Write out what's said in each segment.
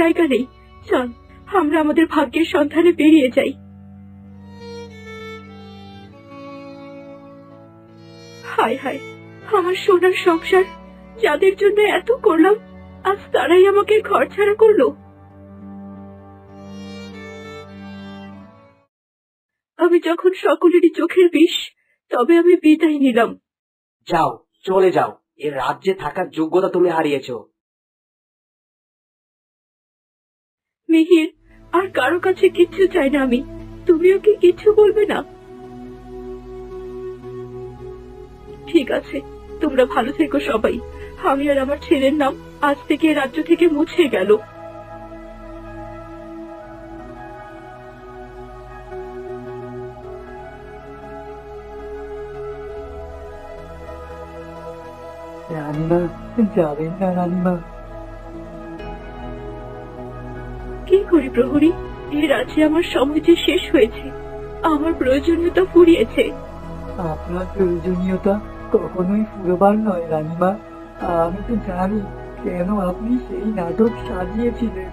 জায়গা নেই। চল, আমরা আমাদের ভাগ্যের সন্ধানে বেরিয়ে যাই। হায় হায়, আমার সোনার সংসার, যাদের জন্য এত করলাম, আজ তারাই আমাকে ঘর ছাড়া করল। আমি যখন সকলেরই চোখের বিষ, তবে আমি বিদায় নিলাম। যাও, চলে যাও। এ রাজ্যে থাকার যোগ্যতা তুমি হারিয়েছো। মিহির, আর কারও কাছে কিচ্ছু চাই না আমি। তুমিও কি কিচ্ছু বলবে না? ঠিক আছে, তোমরা ভালো থেকো সবাই। আমি আর আমার ছেলের নাম আজ থেকে রাজ্য থেকে মুছে গেল। রানীমা যাবেন না রানীমা করি প্রহরী এই রাজ্যে আমার সময় যে শেষ হয়েছে আমার প্রয়োজনীয়তা ফুরিয়েছে। আপনার প্রয়োজনীয়তা কখনোই ফুরবার নয় রানীমা। আমি তো জানি কেন আপনি সেই নাটক সাজিয়েছিলেন।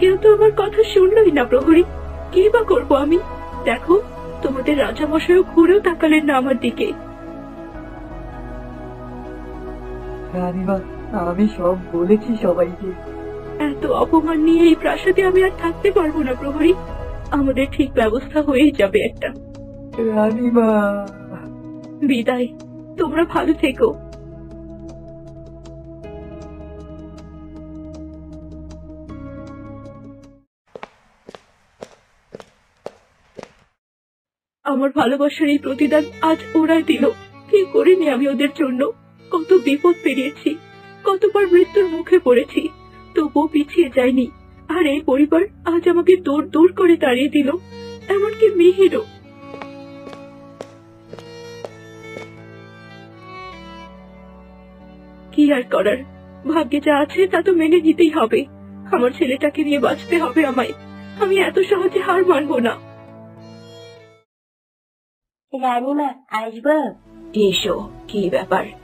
কেউ তো আমার কথা শুনলই না প্রহরী। কি বা করব আমি? দেখো তোমাদের রাজামশাইও ঘুরেও তাকালেন না আমার দিকে। রানীমা আমি সব বলেছি সবাইকে। এত অপমান নিয়ে এই প্রাসাদে আমি আর থাকতে পারব না প্রহরী। আমাদের ঠিক ব্যবস্থা হয়েই যাবে একটা। রানীমা। বিদায়। তোমরা ভালো থেকো। আমার ভালোবাসার এই প্রতিদান আজ ওরাই দিল। কি করিনি আমি ওদের জন্য? কত বিপদ পেরিয়েছি কতবার মৃত্যুর মুখে পড়েছি। তবুও পিছিয়ে যায়নি। আর এই পরিবার আজ আমাকে দূর দূর করে তাড়িয়ে দিল এমনকি মিহিরও। কি আর করার? ভাগ্যে যা আছে তা তো মেনে নিতেই হবে। আমার ছেলেটাকে নিয়ে বাঁচতে হবে আমায়। আমি এত সহজে হার মানবো না। রানীমা আসব? এসো কি ব্যাপার?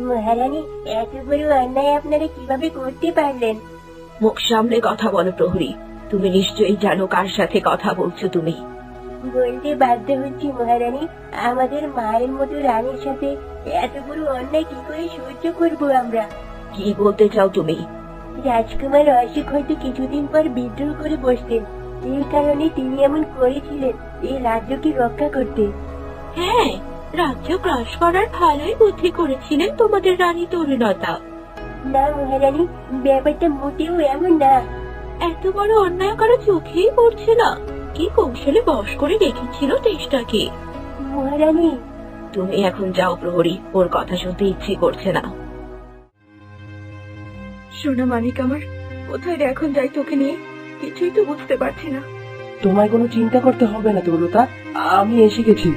মহারানী এত বড় অন্যায় আপনারা কীভাবে করতে পারলেন? মুখ সামনে কথা বলো প্রহরী। তুমি নিশ্চয়ই জানো কার সাথে কথা বলছো তুমি। বলতে বাধ্য হচ্ছি মহারানী আমাদের মায়ের মতো রানীর সাথে এত বড় অন্যায় কি করে সহ্য করব আমরা? কি বলতে চাও তুমি? রাজকুমার অশোক হয়তো কিছুদিন পর বিদ্রোহ করে বসতেন। এই কারণে তিনি এমন করেছিলেন এই রাজ্যকে রক্ষা করতে। হ্যাঁ রাজ্য গ্রাস করার ভালোই বুদ্ধি করেছিলেন তোমাদের রানী তরুণতা। না মহারানী ব্যাপারটা মোটেও এমন না। এত বড় অন্যায় করা চোখেই পড়ছে না। কি কৌশলে বশ করে রেখেছিল দেশটাকে? মহারানী। তুমি এখন যাও প্রহরী ওর কথা শুনতে ইচ্ছে করছে না। সোনা মানিক আমার কোথায় রে এখন যাই তোকে নিয়ে? কিছুই তো বুঝতে পারছি না। তোমায় কোনো চিন্তা করতে হবে না তরুলতা আমি এসে গেছি।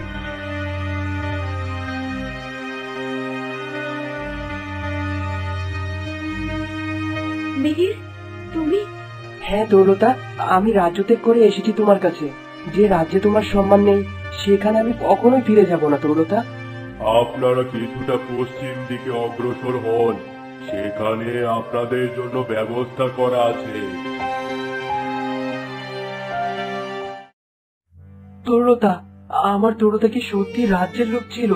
হ্যাঁ তরুলতা আমি রাজ্য ত্যাগ করে এসেছি তোমার কাছে। যে রাজ্যে তোমার সম্মান নেই সেখানে আমি কখনোই ফিরে যাব না তরুলতা আপনারা কিছুটা পশ্চিম দিকে অগ্রসর হন। সেখানে আপনাদের জন্য ব্যবস্থা করা আছে। তরুলতা আমার তরুলতা কি সত্যি রাজ্যের লোক ছিল?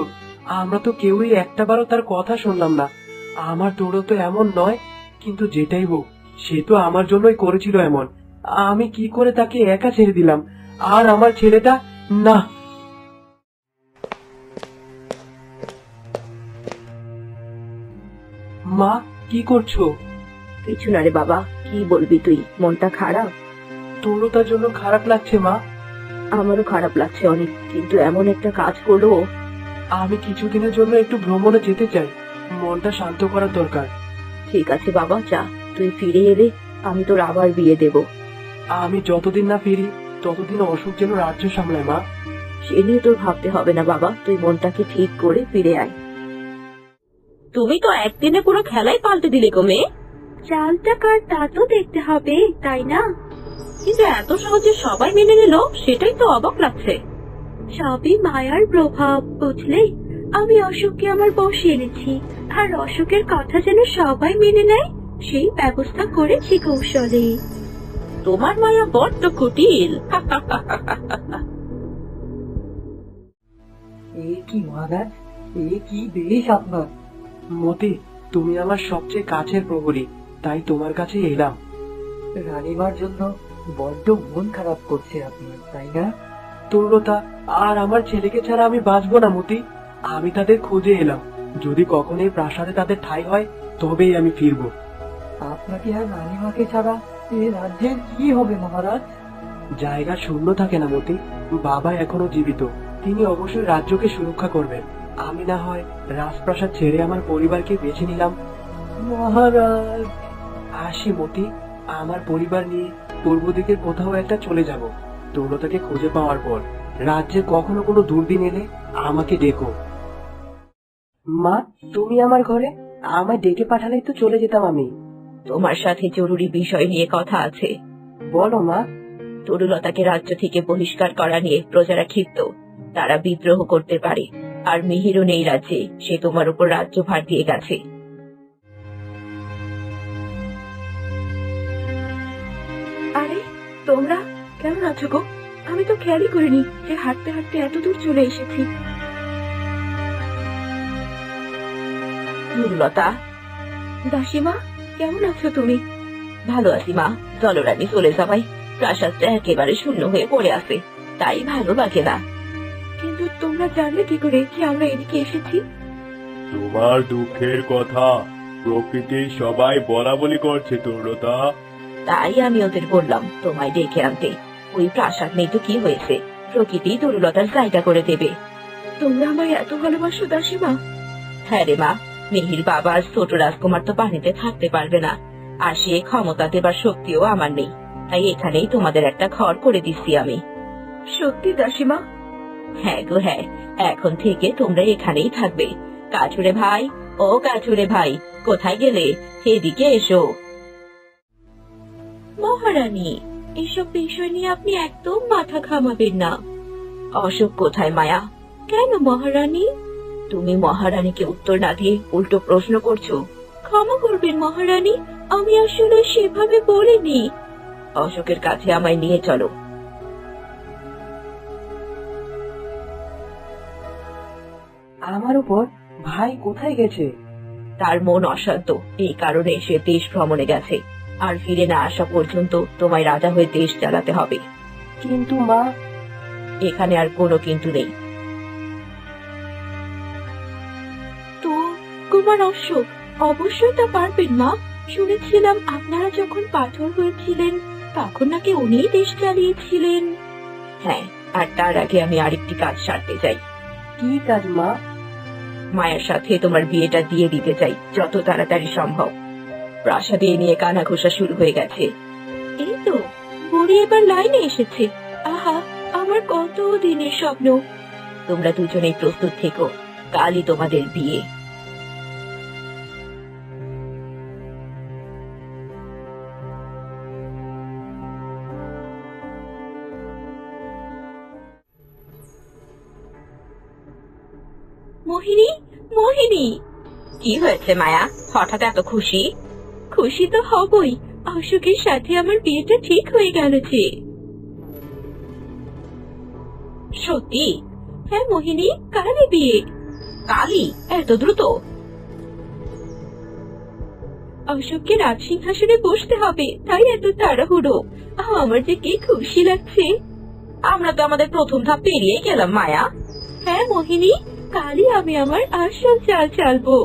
আমরা তো কেউই একটাবারও তার কথা শুনলাম না। আমার তরুল তো এমন নয় কিন্তু যেটাই হোক। সে তো আমার জন্যই করেছিল এমন। আমি কি করে তাকে একা ছেড়ে দিলাম? আর আমার ছেলেটা? না। মা কি করছ? কিছু না রে বাবা কি বলবি তুই? মনটা খারাপ? তরুলতার জন্য খারাপ লাগছে মা। আমারও খারাপ লাগছে অনেক কিন্তু এমন একটা কাজ করল। আমি কিছুদিনের জন্য একটু ভ্রমণে যেতে চাই। মনটা শান্ত করার দরকার। ঠিক আছে বাবা যা। তুই ফিরে এলে আমি তোর আবার বিয়ে দেব। আমি যতদিন না ফিরি ততদিন অসুখ যেন রাজ্য সামলায় মা। সে নিয়ে তোর ভাবতে হবে না বাবা তুই মনটাকে ঠিক করে ফিরে আয়। তুমি তো একদিনে পুরো খেলাই পাল্টে দিলে গো মেয়ে। চালটা কার তা তো দেখতে হবে তাই না? কিন্তু এত সহজে সবাই মেনে নিল সেটাই তো অবাক লাগছে। সবই মায়ার প্রভাব বুঝলে? আমি অশোককে আমার বসে এনেছি আর অশোকের কথা যেন সবাই মেনে নেয় সেই ব্যবস্থা করেছি কৌশলে তোমার মায়া বড্ড কুটিল। এ কি মহারাজ এ কি বেশ আপনার? মতি তুমি আমার সবচেয়ে কাছের প্রহরী তাই তোমার কাছে এলাম। রানীমার জন্য বড্ড মন খারাপ করছে আপনার তাই না? তরুণতা আর আমার ছেলেকে ছাড়া আমি বাঁচবো না মতি। আমি তাদের খুঁজে এলাম। যদি কখনো এই প্রাসাদে তাদের ঠাই হয় তবেই আমি ফিরবো। আপনাকে আর রানীমাকে ছাড়া এ রাজ্যের কি হবে মহারাজ? জায়গা শূন্য থাকে না মতি। বাবা এখনও জীবিত। তিনি অবশ্যই রাজ্যকে সুরক্ষা করবেন। আমি না হয় রাজপ্রাসাদ ছেড়ে আমার পরিবারকে বেছে নিলাম। মহারাজ! আসি মতি। আমার পরিবার নিয়ে পূর্ব দিকের কোথাও একটা চলে যাব। দৌলতাকে খুঁজে পাওয়ার পর রাজ্যে কখনো কোনো দুর্দিন এলে আমাকে ডেকো। মা তুমি আমার ঘরে? আমায় ডেকে পাঠালেই তো চলে যেতাম আমি। তোমার সাথে জরুরি বিষয় নিয়ে কথা আছে। বলো মা। তরুলতাকে রাজ্য থেকে বহিষ্কার করা নিয়ে প্রজারা ক্ষিপ্ত। তারা বিদ্রোহ করতে পারে। আর মিহিরও নেই রাজ্যে সে তোমার উপর রাজ্য ভার দিয়ে গেছে। আরে তোমরা কেমন আছো গো? আমি তো খেয়ালই করিনি যে হাঁটতে হাঁটতে এত দূর চলে এসেছি। দুর্লতা দাসিমা কেমন আছো তুমি? ভালো আছি মা। জলরানি চলে যাবাই প্রাসাদটা একেবারে শূন্য হয়ে পড়ে আছে। তাই ভালো লাগে না। কিন্তু তোমরা জানলে কি করে কি আমরা এদিকে এসেছি? তোমার দুঃখের কথা প্রকৃতি সবাই বলা বলি করছে তরুণতা। তাই আমি ওদের বললাম তোমায় ডেকে আনতে। ওই প্রাসাদ নেই তো কি হয়েছে? প্রকৃতি তরুলতার জায়গা করে দেবে। তোমরা আমায় এত ভালোবাসো দাসিমা? হ্যাঁ রে মা মিহির বাবা আর ছোট রাজকুমার তো পানিতে থাকতে পারবে না। আর সে ক্ষমতা দেবার শক্তিও আমার নেই। তাই এখানেই তোমাদের একটা ঘর করে দিচ্ছি আমি। সত্যি দাসিমা? হ্যাঁ গো হ্যাঁ। এখন থেকে তোমরা এখানেই থাকবে। কাছুরে ভাই ও কাছুরে ভাই কোথায় গেলে? এদিকে এসো। মহারানী এসব বিষয় নিয়ে আপনি একদম মাথা ঘামাবেন না। অশোক কোথায় মায়া? কেন মহারানী? তুমি মহারানীকে উত্তর না দিয়ে উল্টো প্রশ্ন করছ? ক্ষমা করবেন মহারানী আমি আসলে সেভাবে বলিনি। অশোকের কাছে আমায় নিয়ে চলো। আমার উপর ভাই কোথায় গেছে? তার মন অশান্ত। এই কারণে সে দেশ ভ্রমণে গেছে। আর ফিরে না আসা পর্যন্ত তোমায় রাজা হয়ে দেশ চালাতে হবে। কিন্তু মা এখানে আর কোনো কিন্তু নেই। কুমার অশোক অবশ্যই তা পারবেন মা। শুনেছিলাম আপনারা যখন পাথর হয়েছিলেন তখন নাকি উনিই দেশ চালিয়েছিলেন। হ্যাঁ আর তার আগে আমি আরেকটি কাজ সারতে চাই। কি কাজ মা? মায়ের সাথে তোমার বিয়েটা দিয়ে দিতে চাই যত তাড়াতাড়ি সম্ভব। প্রাসাদে নিয়ে কানা ঘোষা শুরু হয়ে গেছে। এই তো বুড়ি এবার লাইনে এসেছে। আহা আমার কত দিনের স্বপ্ন। তোমরা দুজনেই প্রস্তুত থেকো। কালই তোমাদের বিয়ে। মোহিনী মোহিনী। কি হয়েছে মায়া? হঠাৎ এত খুশি? খুশি তো হবই। অশোকের সাথে আমার বিয়েটা ঠিক হয়ে গেল যে। সত্যি? হ্যাঁ মোহিনী, কালই বিয়ে। কালই? এত দ্রুত? অশোককে রাজ সিংহাসনে বসতে হবে, তাই এত তাড়াহুড়ো। আমার যে কি খুশি লাগছে। আমরা তো আমাদের প্রথম ধাপ পেরিয়ে গেলাম, মায়া। হ্যাঁ মোহিনী? কালই আমি আমার আসল চাল চালবো।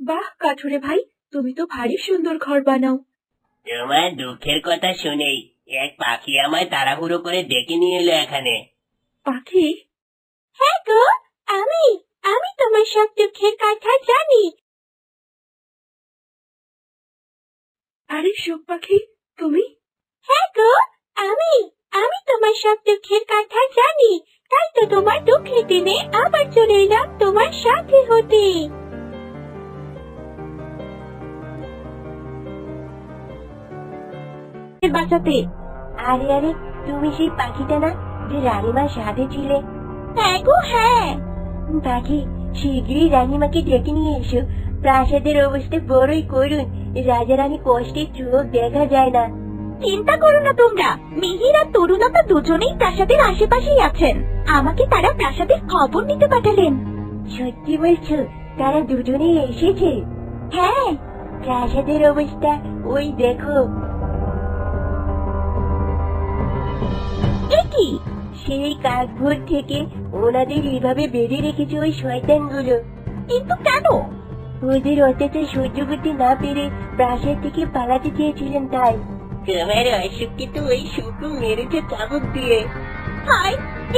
বাহ কাঠুরে ভাই তুমি তো ভারী সুন্দর ঘর বানাও। তোমার দুঃখের কথা শুনেই এক পাখি আমায় তাড়াহুড়ো করে ডেকে নিয়ে এলো এখানে। পাখি? হ্যাঁ গো আমি আমি তোমার সব দুঃখের কথা জানি। আরে সুখ পাখি তুমি? হ্যাঁ গো আমি। আমি তোমার সব দুঃখের কথা জানি। তাই তো তোমার দুঃখের দিনে আবার চলে এলাম তোমার সাথে হতে। বাঁচাতে। আরে আরে তুমি সেই পাখিটা না যে রানীমার সাথে ছিলে? হ্যাঁ গো হ্যাঁ। পাখি শীঘ্রই রানীমাকে ডেকে নিয়ে এসো। প্রাসাদের অবস্থা বড়ই করুন রাজা রানী কষ্টের চোখ দেখা যায় না। চিন্তা করো না তোমরা। মিহির আর তরুণতা দুজনেই প্রাসাদের আশেপাশেই আছেন। আমাকে তারা প্রাসাদের খবর নিতে পাঠালেন। সত্যি বলছো, তারা দুজনেই এসেছে। হ্যাঁ প্রাসাদের অবস্থা, ওই দেখো। কি? সেই কাকভোর থেকে ওনাদের এইভাবে বেঁধে রেখেছে ওই শয়তানগুলো। কিন্তু কেন? ওদের অত্যাচার সহ্য করতে না পেরে প্রাসাদ থেকে পালাতে চেয়েছিলেন তাই। তো ওই শুক্র মেরেছে চাবুক দিয়ে?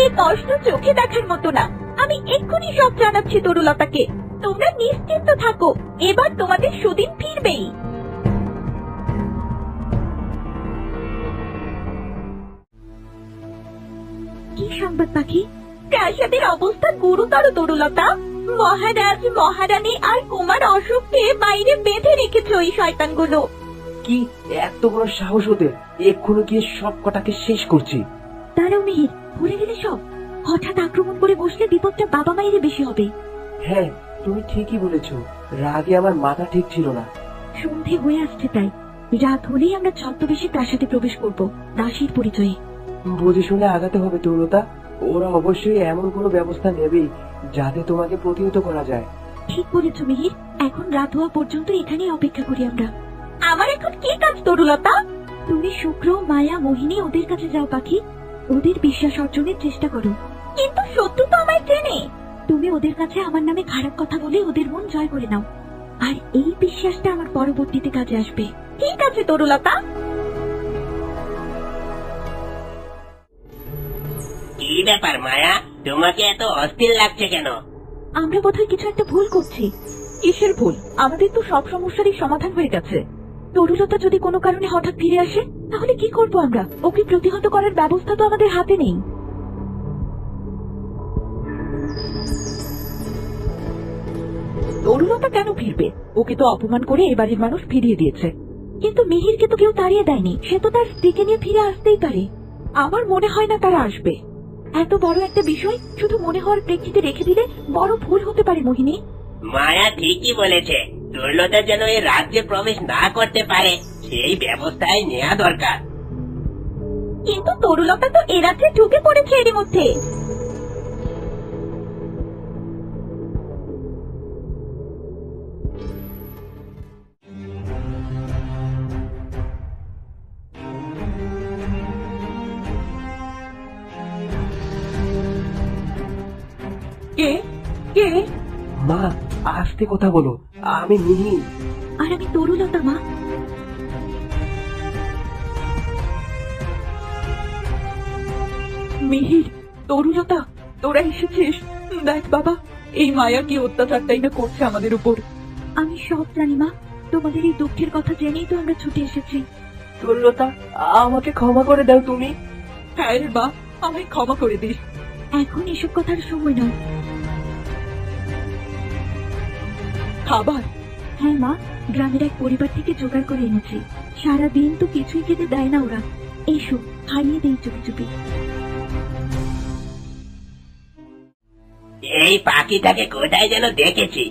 এই কষ্ট চোখে দেখার মতো না। আমি এক্ষুনি সব জানাচ্ছি তরুলতাকে। তোমরা নিশ্চিন্ত থাকো, এবার তোমাদের সুদিন ফিরবেই। কি সংবাদ, পাখি? প্রাসাদের অবস্থা গুরুতর, তরুলতা। মহারাজ, মহারানী আর কুমার অশোককে বাইরে বেঁধে রেখেছে ওই শয়তানগুলো। কি এত বড় সাহস ওদের? এক্ষুনি গিয়ে সব কটাকে শেষ করছি। দাঁড়াও মিহির ভুলে গেলে সব। হঠাৎ আক্রমণ করে বসলে বিপদটা বাবা মায়ের বেশি হবে। হ্যাঁ তুমি ঠিকই বলেছ। রাগে আমার মাথা ঠিক ছিল না। সন্ধে হয়ে আসছে তাই। রাত হলেই আমরা ছদ্মবেশে প্রাসাদে প্রবেশ করব দাসীর পরিচয়ে। বুঝে শুনে আগাতে হবে তরুণতা। ওরা অবশ্যই এমন কোনো ব্যবস্থা নেবেই যাতে তোমাকে প্রতিহত করা যায়। ঠিক বলেছ মিহির এখন রাত হওয়া পর্যন্ত এখানেই অপেক্ষা করি আমরা। আমার এখন কি কাজ তরুলতা তুমি শুক্র মায়া মোহিনী ওদের কাছে যাও পাখি। ওদের বিশ্বাস অর্জনের চেষ্টা করো। কিন্তু শত্রু তো আমায় চেনে। তুমি ওদের কাছে আমার নামে খারাপ কথা বলে ওদের মন জয় করে নাও। আর এই বিশ্বাসটা আমার পরবর্তীতে কাজে আসবে। ঠিক আছে তরুলতা কি ব্যাপার মায়া? তোমাকে এত অস্থির লাগছে কেন? আমরা বোধহয় কিছু একটা ভুল করছি। কিসের ভুল? আমাদের তো সব সমস্যারই সমাধান হয়ে গেছে। তরুলতা যদি কোনো কারণে হঠাৎ ফিরে আসে, তাহলে কি করব আমরা? ওকে প্রতিহত করার ব্যবস্থা তো আমাদের হাতে নেই। তরুলতা কেন ফিরবে? ওকে তো অপমান করে এ বাড়ির মানুষ ফিরিয়ে দিয়েছে। কিন্তু মিহিরকে তো কেউ তাড়িয়ে দেয়নি। সে তো তার স্ত্রীকে নিয়ে ফিরে আসতেই পারে। আমার মনে হয় না তারা আসবে। এত বড় একটা বিষয় শুধু মনে হওয়ার প্রেক্ষিতে রেখে দিলে বড় ভুল হতে পারে, মোহিনী। মায়া ঠিকই বলেছে। দুর্লতা যেন এই রাজ্যে প্রবেশ না করতে পারে সেই ব্যবস্থায় নেওয়া দরকার। কিন্তু তরুলতা তো এ রাত্রে ঢুকে পড়েছে এর মধ্যে। কে? কে? মা আস্তে কথা বলো। আমি মিহি আর আমি তরুলতা মা। মিহির তরুলতা তোরা এসেছিস? দেখ বাবা এই মায়া কি অত্যাচারটাই না করছে আমাদের উপর। আমি সব জানি মা। তোমাদের এই দুঃখের কথা জেনেই তো আমরা ছুটে এসেছি। তরুলতা আমাকে ক্ষমা করে দাও তুমি। হ্যাঁ রে মা আমায় ক্ষমা করে দিস। এখন এসব কথার সময় নয়। খাবার। হ্যাঁ মা গ্রামের এক পরিবার থেকে জোগাড় করে এনেছি। সারা দিন তো কিছুই খেতে দেয় না ওরা। এসো হারিয়ে দেই চুপি চুপি। এই পাখিটাকে কোথায় যেন দেখেছি।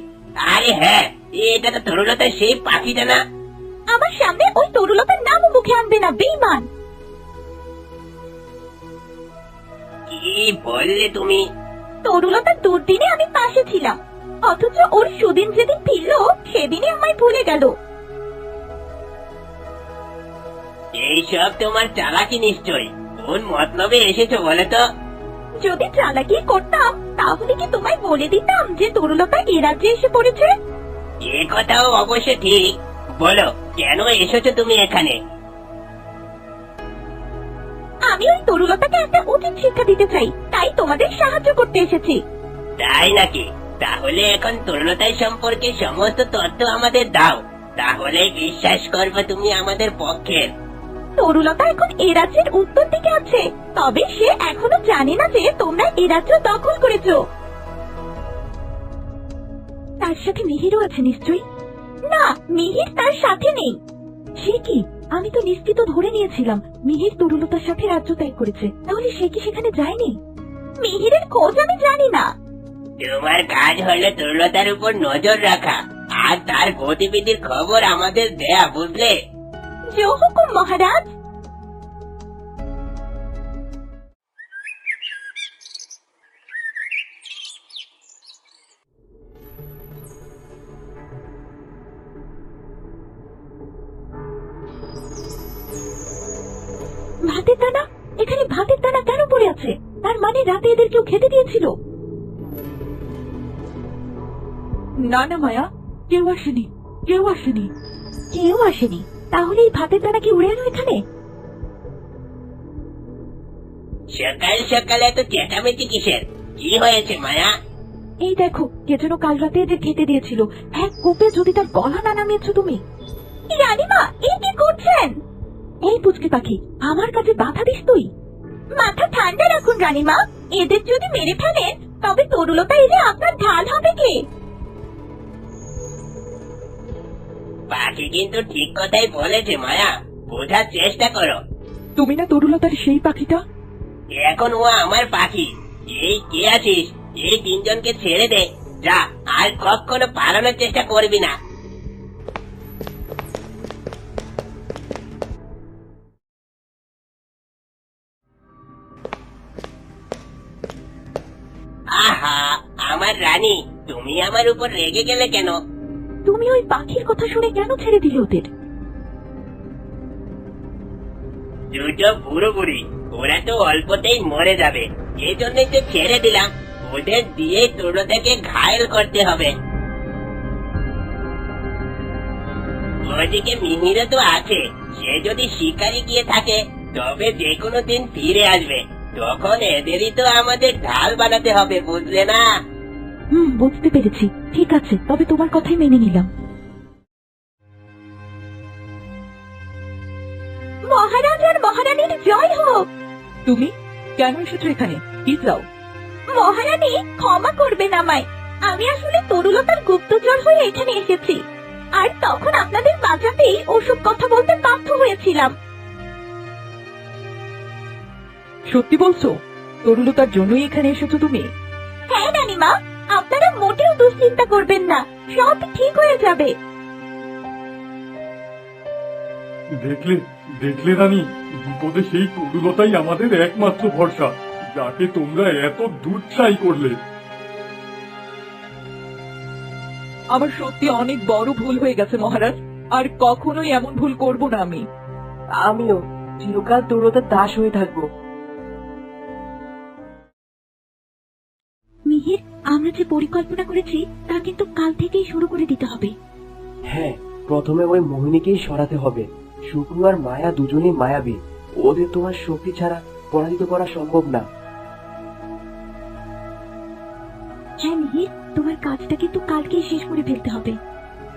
আরে হ্যাঁ এটা তো তরুণতার সেই পাখিটা না। আমার সামনে ওই তরুলতার নাম মুখে আনবে না বেইমান কি বললে তুমি? তরুলতার দুর্দিনে আমি পাশে ছিলাম। অথচ ওর সুদিন যেদিন ফিরল সেদিনই আমায় ভুলে গেল। এইসব তোমার চালাকি নিশ্চয় কোন মতলবে এসেছ বলে তো? যদি চালাকি করতাম তাহলে কি তোমায় বলে দিতাম যে তরুলতা এ রাজ্যে এসে পড়েছে? এ কথাও অবশ্য ঠিক। বলো কেন এসেছ তুমি এখানে? আমি ওই তরুলতাকে একটা উচিত শিক্ষা দিতে চাই তাই তোমাদের সাহায্য করতে এসেছি। তাই নাকি? তাহলে এখন তরুণতাই সম্পর্কে সমস্ত তথ্য আমাদের দাও। তাহলে বিশ্বাস করবে তুমি আমাদের পক্ষের। তরুলতা এখন এ রাজ্যের উত্তর দিকে আছে। তবে সে এখনও জানে না যে তোমরা এ রাজ্য দখল করেছ। তার সাথে মিহিরও আছে নিশ্চয়ই? না, মিহির তার সাথে নেই। সে কি? আমি তো নিশ্চিত ধরে নিয়েছিলাম, মিহির তরুলতার সাথে রাজ্য ত্যাগ করেছে। তাহলে সে কি সেখানে যায়নি? মিহিরের খোঁজ আমি জানি না। তোমার কাজ হলো তরুণতার উপর নজর রাখা আর তার গতিবিধির খবর আমাদের দেয়া, বুঝলে? মহারাজ। ভাতের দানা? এখানে ভাতের দানা কেন পড়ে আছে? তার মানে রাতে এদের কেউ খেতে দিয়েছিল। না না মায়া কেউ আসেনি কেউ আসেনি। কেউ আসেনি? তাহলে এই ভাতের দানা কি উড়ে এলো এখানে? সকাল সকালে এত চেঁচামেচি কিসের? কি হয়েছে মায়া? এই দেখো কে যেন কাল রাতে এদের খেতে দিয়েছিল। এক কোপে যদি তার গলা না নামিয়েছো তুমি? রানীমা এই কি করছেন? এই পুচকে পাখি আমার কাছে বাধা দিস তুই। মাথা ঠান্ডা রাখুন রানীমা। এদের যদি মেরে ফেলেন তবে তরুলতা এলে আপনার ঢাল হবে কে? পাখি কিন্তু ঠিক কথাই বলেছে মায়া। বোঝার চেষ্টা করো। তুমি না তরুলতার সেই পাখিটা? এখন ও আমার পাখি। এই কে আছিস? এই তিনজনকে ছেড়ে দে। যা আর কখনো পালানোর চেষ্টা করবি না। আহা আমার রানী তুমি আমার উপর রেগে গেলে কেন? তুমি ওই পাখির কথা শুনে কেন ছেড়ে দিলে ওদের? দুটো বুড়ি ওরা তো অল্পতেই মরে যাবে। এই জন্যই তো ছেড়ে দিলাম। ওদের দিয়ে তোর থেকে ঘায়ল করতে হবে। ওদিকে তো আছে। সে যদি শিকারি গিয়ে থাকে, তবে যে কোনো দিন ফিরে আসবে। তখন এদেরই তো আমাদের ঢাল বানাতে হবে, বুঝলে না? হুম বুঝতে পেরেছি। ঠিক আছে তবে তোমার কথাই মেনে নিলাম। মহারাজ আর মহারানীর জয় হোক! তুমি? কেন এসেছ এখানে? কি চাও? মহারানী ক্ষমা করবেন আমায়। আমি আসলে তরুলতার গুপ্তচর হয়ে এখানে এসেছি। আর তখন আপনাদের বাঁচাতেই ওসব কথা বলতে বাধ্য হয়েছিলাম। সত্যি বলছো? তরুলতার জন্যই এখানে এসেছ তুমি? হ্যাঁ রানীমা। দুশ্চিন্তা করবেন না সব ঠিক হয়ে যাবে। দেখলে দেখলে রানী বিপদে সেই তরুলতাই আমাদের একমাত্র ভরসা যাকে তোমরা এত দুঃসাই করলে। আমার সত্যি অনেক বড় ভুল হয়ে গেছে মহারাজ আর কখনোই এমন ভুল করব না আমি। আমিও চিরকাল তরুলতার দাস হয়ে থাকব। আমরা যে পরিকল্পনা করেছি তা কিন্তু কাল থেকেই শুরু করে দিতে হবে। হ্যাঁ প্রথমে ওই মোহিনীকেই সরাতে হবে। শুক্র আর মায়া দুজনেই মায়াবী। ওদের তোমার শক্তি ছাড়া পরাজিত করা সম্ভব না। হ্যাঁ মিহির তোমার কাজটা কিন্তু কালকেই শেষ করে ফেলতে হবে।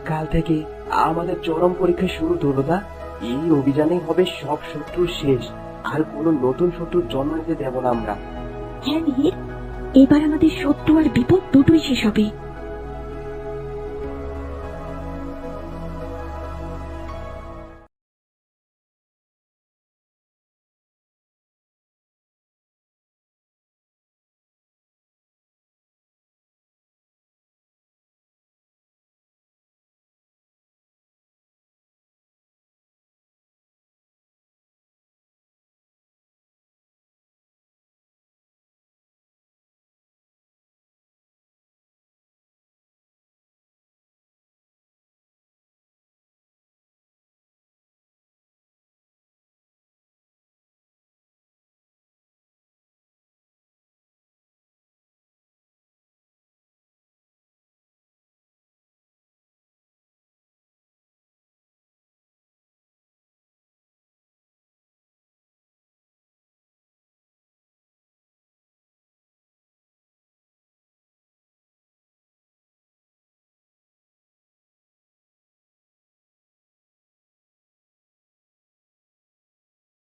কাল থেকে আমাদের চরম পরীক্ষা শুরু তরুলতা এই অভিযানেই হবে সব শত্রুর শেষ। আর কোনো নতুন শত্রুর জন্ম নিতে দেব না আমরা। হ্যাঁ মিহির এবার আমাদের সত্য আর বিপদ দুটোই শেষ হবে।